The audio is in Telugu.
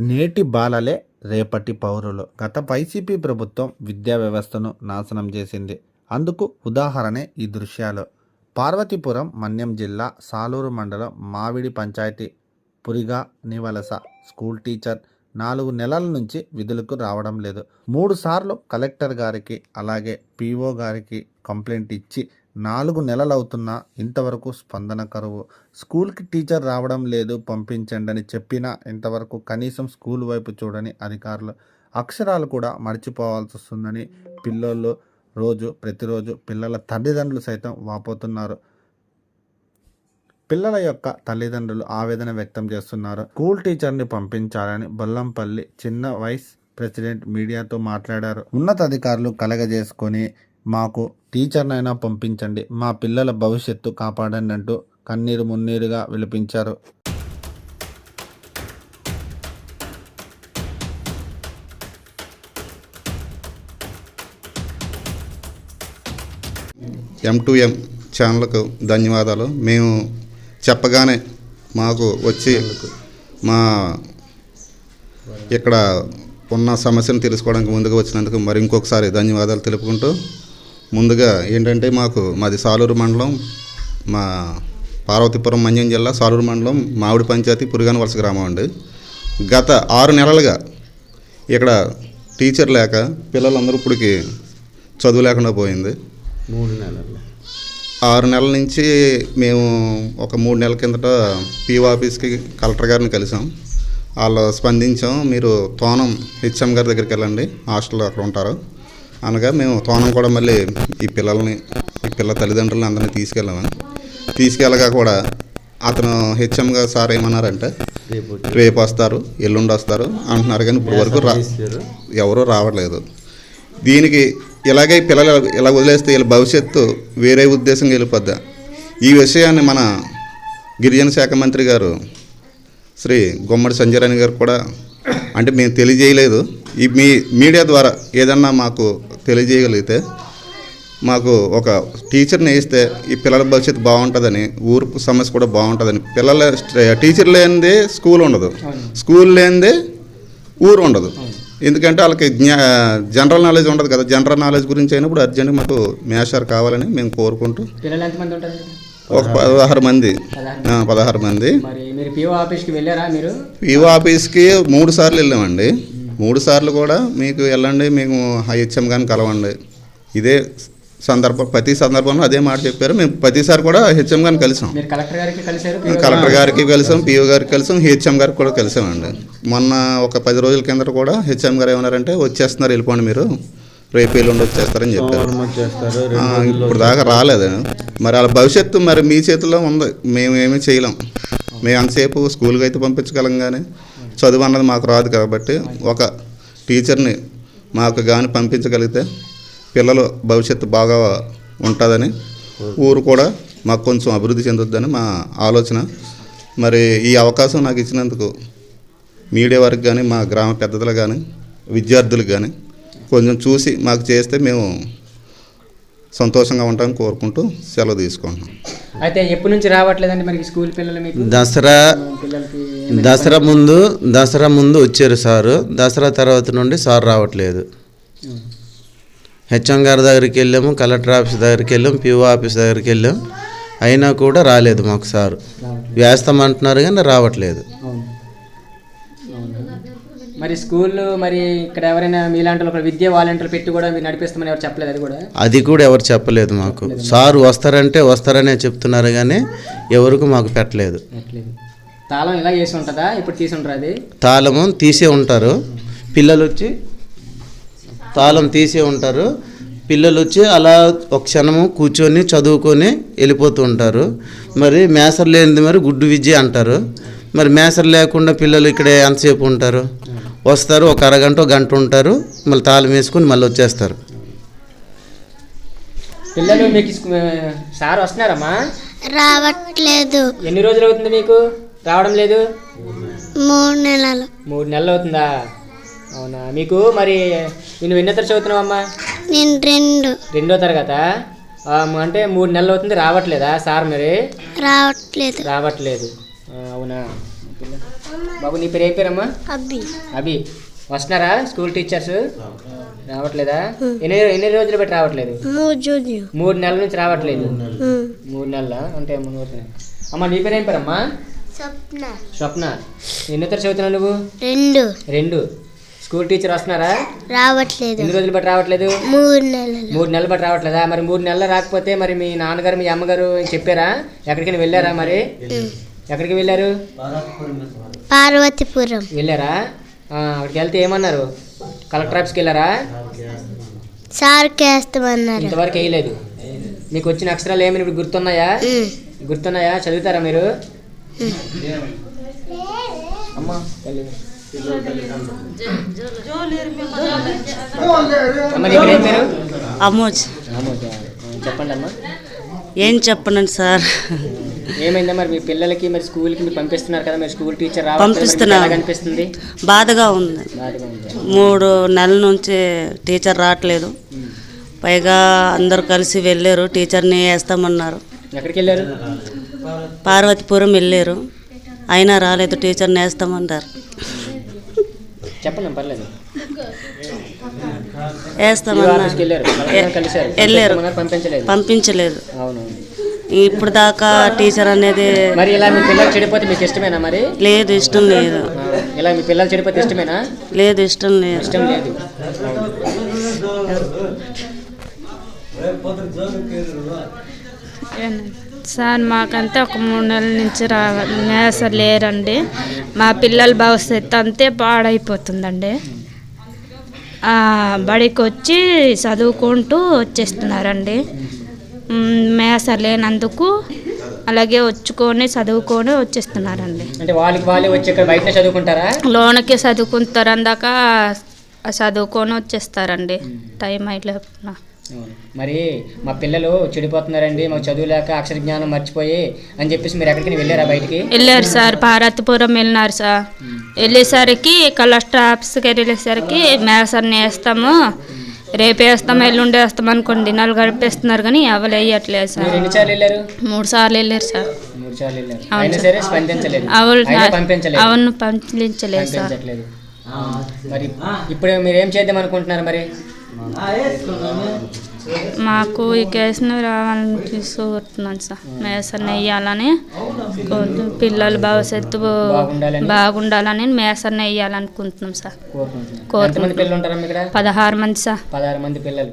నేటి బాలలే రేపటి పౌరులు. గత వైసీపీ ప్రభుత్వం విద్యా వ్యవస్థను నాశనం చేసింది. అందుకు ఉదాహరణే ఈ దృశ్యాలు. పార్వతీపురం మన్యం జిల్లా సాలూరు మండలం మావిడి పంచాయతీ పురిగా నివలస. స్కూల్ టీచర్ నాలుగు నెలల నుంచి విధులకు రావడం లేదు. మూడుసార్లు కలెక్టర్ గారికి అలాగే పీఓ గారికి కంప్లైంట్ ఇచ్చి నాలుగు నెలలు అవుతున్నా ఇంతవరకు స్పందన కరువు స్కూల్కి టీచర్ రావడం లేదు పంపించండి అని చెప్పినా ఇంతవరకు కనీసం స్కూల్ వైపు చూడని అధికారులు. అక్షరాలు కూడా మర్చిపోవాల్సి వస్తుందని పిల్లలు రోజు ప్రతిరోజు పిల్లల తల్లిదండ్రులు సైతం వాపోతున్నారు. పిల్లల యొక్క తల్లిదండ్రులు ఆవేదన వ్యక్తం చేస్తున్నారు. స్కూల్ టీచర్ని పంపించాలని బొల్లంపల్లి చిన్న వైస్ ప్రెసిడెంట్ మీడియాతో మాట్లాడారు. ఉన్నతాధికారులు కలగజేసుకొని మాకు టీచర్నైనా పంపించండి. మా పిల్లల భవిష్యత్తు కాపాడండి అంటూ కన్నీరు మున్నీరుగా విలిపించారు. ఎం టు ఎం ఛానల్కు ధన్యవాదాలు. మేము చెప్పగానే మాకు వచ్చి మా ఇక్కడ ఉన్న సమస్యను తెలుసుకోవడానికి ముందుకు వచ్చినందుకు మరి ఇంకొకసారి ధన్యవాదాలు తెలుపుకుంటూ ముందుగా ఏంటంటే మాకు మాది సాలూరు మండలం మా పార్వతీపురం మంజం జిల్లా సాలూరు మండలం మామిడి పంచాయతీ పురిగాన వలస గ్రామం అండి. గత ఆరు నెలలుగా ఇక్కడ టీచర్ లేక పిల్లలందరూ ఇప్పటికి చదువు లేకుండా పోయింది. మూడు నెలలు. ఆరు నెలల నుంచి మేము ఒక మూడు నెలల కిందట పీఓ ఆఫీస్కి కలెక్టర్ గారిని కలిసాం. వాళ్ళు స్పందించాం మీరు తోనం హెచ్ఎం గారి దగ్గరికి వెళ్ళండి హాస్టల్లో అక్కడ ఉంటారు. అనగా మేము తోనం కూడా మళ్ళీ ఈ పిల్లల్ని ఈ పిల్ల తల్లిదండ్రులని అందరినీ తీసుకెళ్ళామని. తీసుకెళ్ళగా కూడా అతను హెచ్ఎం గారు సార్ ఏమన్నారంటే రేపు వస్తారు ఎల్లుండి వస్తారు అంటున్నారు. కానీ ఇప్పుడు వరకు రా ఎవరూ రావట్లేదు. దీనికి ఇలాగే పిల్లలు ఇలా వదిలేస్తే వీళ్ళ భవిష్యత్తు వేరే ఉద్దేశంగా వెళ్ళిపోద్దా. ఈ విషయాన్ని మన గిరిజన శాఖ మంత్రి గారు శ్రీ గుమ్మడి సంజయరాణి గారు కూడా అంటే మేము తెలియజేయలేదు. ఈ మీ మీడియా ద్వారా ఏదన్నా మాకు తెలియజేయగలిగితే మాకు ఒక టీచర్ని వేస్తే ఈ పిల్లల భవిష్యత్తు బాగుంటుందని ఊరు సమస్య కూడా బాగుంటుందని పిల్లల టీచర్ లేనిదే స్కూల్ ఉండదు. స్కూల్ లేనిదే ఊరు ఉండదు. ఎందుకంటే వాళ్ళకి జ్ఞా జనరల్ నాలెడ్జ్ ఉండదు కదా. జనరల్ నాలెడ్జ్ గురించి అయినప్పుడు అర్జెంట్ మాకు మేషార్ కావాలని మేము కోరుకుంటూ ఒక పదహారు మంది. పదహారు. మంది. పిఓ ఆఫీస్కి వెళ్ళారా మీరు? ఈవో ఆఫీస్కి మూడు సార్లు వెళ్ళామండి. మూడు సార్లు కూడా మీకు వెళ్ళండి మేము హెచ్ఎం కానీ కలవండి. ఇదే సందర్భం ప్రతి సందర్భంలో అదే మాట చెప్పారు. మేము ప్రతిసారి కూడా హెచ్ఎం గారిని కలిసాం. మీరు కలెక్టర్ గారికి కలిశారు PO కలెక్టర్ గారికి కలిసాం పిఓ గారికి కలిసాం హెచ్ఎం గారికి కూడా కలిసామండి. మొన్న ఒక పది రోజుల కిందట కూడా హెచ్ఎం గారు ఏమన్నారంటే వచ్చేస్తున్నారు వెళ్ళిపోండి మీరు. రేపు ఎల్లుండి వచ్చేస్తారని చెప్పారు. ఇప్పుడు దాకా రాలేదు. మరి వాళ్ళ భవిష్యత్తు మరి మీ చేతిలో ఉంది. మేము ఏమీ చేయలేం. మేము అంతసేపు స్కూల్కి అయితే పంపించగలం కానీ చదువు అన్నది మాకు రాదు కాబట్టి ఒక టీచర్ని మాకు కానీ పంపించగలిగితే పిల్లలు భవిష్యత్తు బాగా ఉంటుందని ఊరు కూడా మాకు కొంచెం అభివృద్ధి చెందుద్దని మా ఆలోచన. మరి ఈ అవకాశం నాకు ఇచ్చినందుకు మీడియా వారికి కానీ మా గ్రామ పెద్దలు కానీ విద్యార్థులకు కానీ కొంచెం చూసి మాకు చేస్తే మేము సంతోషంగా ఉంటామని కోరుకుంటూ సెలవు తీసుకుంటున్నాం. అయితే ఎప్పటి నుంచి రావట్లేదండి మరి స్కూల్ పిల్లలు మీకు? దసరా దసరా ముందు దసరా ముందు వచ్చారు సారు. దసరా తర్వాత నుండి సార్ రావట్లేదు. హెచ్ఎం గారి దగ్గరికి వెళ్ళాము కలెక్టర్ ఆఫీస్ దగ్గరికి వెళ్ళాం పిఓ ఆఫీస్ దగ్గరికి వెళ్ళాం అయినా కూడా రాలేదు మాకు సారు. వేస్తామంటున్నారు కానీ రావట్లేదు. మరి స్కూల్ మరి ఇక్కడ ఎవరైనా మీలాంటి వాళ్ళు విద్యా వాలంటీర్లు పెట్టి కూడా మీరు నడిపిస్తామని ఎవరు చెప్పలేదు అది కూడా? అది కూడా ఎవరు చెప్పలేదు మాకు. సారు వస్తారంటే వస్తారనే చెప్తున్నారు కానీ ఎవరికి మాకు పెట్టలేదు. తాళం ఇలా వేసి ఉంటుందా? ఇప్పుడు తీసి ఉంటారు అది? తాళము తీసే ఉంటారు. పిల్లలు వచ్చి తాళం తీసే ఉంటారు. పిల్లలు వచ్చి అలా ఒక క్షణము కూర్చొని చదువుకొని వెళ్ళిపోతూ ఉంటారు. మరి మేసర్ లేనిది మరి గుడ్డు విద్య అంటారు. మరి మేసర్ లేకుండా పిల్లలు ఇక్కడ ఎంతసేపు ఉంటారు? వస్తారు ఒక అరగంట ఒక గంట ఉంటారు మళ్ళీ తాళం వేసుకొని మళ్ళీ వచ్చేస్తారు. పిల్లలు మీకు సార్ వస్తున్నారమ్మా? రావట్లేదు. ఎన్ని రోజులు అవుతుంది మీకు? రావడం లేదు? మూడు నెలలు. మూడు నెలలు అవుతుందా? అవునా? మీకు మరి నేను ఎన్నో తరగతి చదువుతున్నావమ్మా? నేను రెండు. రెండో తరగతా? అంటే మూడు నెలలు అవుతుంది రావట్లేదా సార్ మరి? రావట్లేదు. రావట్లేదు. అవునా? బాబు నీ పేరు ఏం పేరమ్మా? అబ్బి. అభి వస్తున్నారా స్కూల్ టీచర్స్? రావట్లేదా. ఎన్ని ఎన్ని రోజులు బట్టి రావట్లేదు? మూడు నెలల నుంచి రావట్లేదు. మూడు నెలల. అంటే. అమ్మా నీ పేరు ఏం పేరమ్మా? స్వప్న. స్వప్న. ఎన్ని తరగతి చదువుతున్నావు నువ్వు? రెండు. రెండు. స్కూల్ టీచర్ వస్తున్నారా? రావట్లేదు. ఎన్ని రోజులు బట్టి రావట్లేదు? మూడు నెలలు. మూడు నెలలు బట్టి రావట్లేదా? మరి మూడు నెలలు రాకపోతే మరి మీ నాన్నగారు మీ అమ్మగారు చెప్పారా? ఎక్కడికైనా వెళ్ళారా మరి? ఎక్కడికి వెళ్ళారు? పార్వతీపురం. వెళ్ళారా? ఆ, అక్కడికి వెళ్తే ఏమన్నారు? కలెక్టర్ ఆఫీస్కి వెళ్ళారా? ఇంతవరకు వేయలేదు. మీకు వచ్చిన అక్షరాలు ఏమైనా ఇప్పుడు గుర్తున్నాయా. గుర్తున్నాయా? చదువుతారా మీరు? అమ్మోజ్ చెప్పండి అమ్మా ఏం చెప్పనండి సార్? ఏమైందా మరి మీ పిల్లలకి మరి స్కూల్కి మీరు పంపిస్తున్నారు కదా మరి స్కూల్ టీచర్ పంపిస్తున్నాం. కనిపిస్తుంది? బాధగా ఉంది. మూడు నెలల నుంచి టీచర్ రావట్లేదు. పైగా అందరు కలిసి వెళ్ళారు టీచర్ని వేస్తామన్నారు. ఎక్కడికి వెళ్ళారు పార్వతీపురం వెళ్ళారు. అయినా రాలేదు టీచర్ని వేస్తామన్నారు. చెప్పండి పర్లేదు. వేస్తామన్నారు. వెళ్ళారు. పంపించలేదు. ఇప్పుడు దాకా టీచర్ అనేది మరి ఇలా మీ పిల్లలు చెడిపోతే మీకు ఇష్టమేనా మరి? లేదు ఇష్టం లేదు. ఇలా మీ పిల్లలు చెడిపోతే ఇష్టమేనా? లేదు ఇష్టం లేదు. ఇష్టం లేదు. సార్ మాకంతా ఒక మూడు నెలల నుంచి రా లేరండి. మా పిల్లల భవిష్యత్తు అంతే పాడైపోతుందండి. ఆ, బడికి వచ్చి చదువుకుంటూ వచ్చేస్తున్నారండి. మ్, మేస లేనందుకు అలాగే వచ్చుకొని చదువుకొని వచ్చేస్తున్నారండి. అంటే వాళ్ళకి వాళ్ళే వచ్చి ఇక్కడ బయటనే చదువుకుంటారా? లోనకి చదువుకుంటారు అందాక చదువుకొని వచ్చేస్తారండి. టైం అయిపోయినా. మరి మా పిల్లలు చెడిపోతున్నారండి మాకు చదువు లేక అక్షర జ్ఞానం మర్చిపోయి అని చెప్పేసి మీరు ఎక్కడికి వెళ్ళారా బయటికి? వెళ్ళారు సార్ భారతపురం వెళ్ళినారు సార్. వెళ్ళేసరికి కలెక్టర్ ఆఫీస్కి వెళ్ళేసరికి మేసర్ని వేస్తాము రేపు వేస్తాం ఎల్లుండి వేస్తాం అనుకోండి దినాలు గడిపేస్తున్నారు కానీ ఎవరు వేయట్లేదు సార్. మూడు సార్లు వెళ్ళారు సార్. మూడు సార్లు వెళ్ళారు. అవును. పంపించలేదు. సార్. మరి ఇప్పుడు మీరు ఏం చేద్దాం అనుకుంటున్నారు మరి? మాకు ఈ కేసును రావాలని తీసుకుంటున్నాను సార్. మేసర్ని వేయాలని పిల్లల భవిష్యత్తు బాగుండాలని. మేసర్ని వేయాలనుకుంటున్నాం సార్. ఇక్కడ? పదహారు మంది సార్. పదహారు మంది పిల్లలు.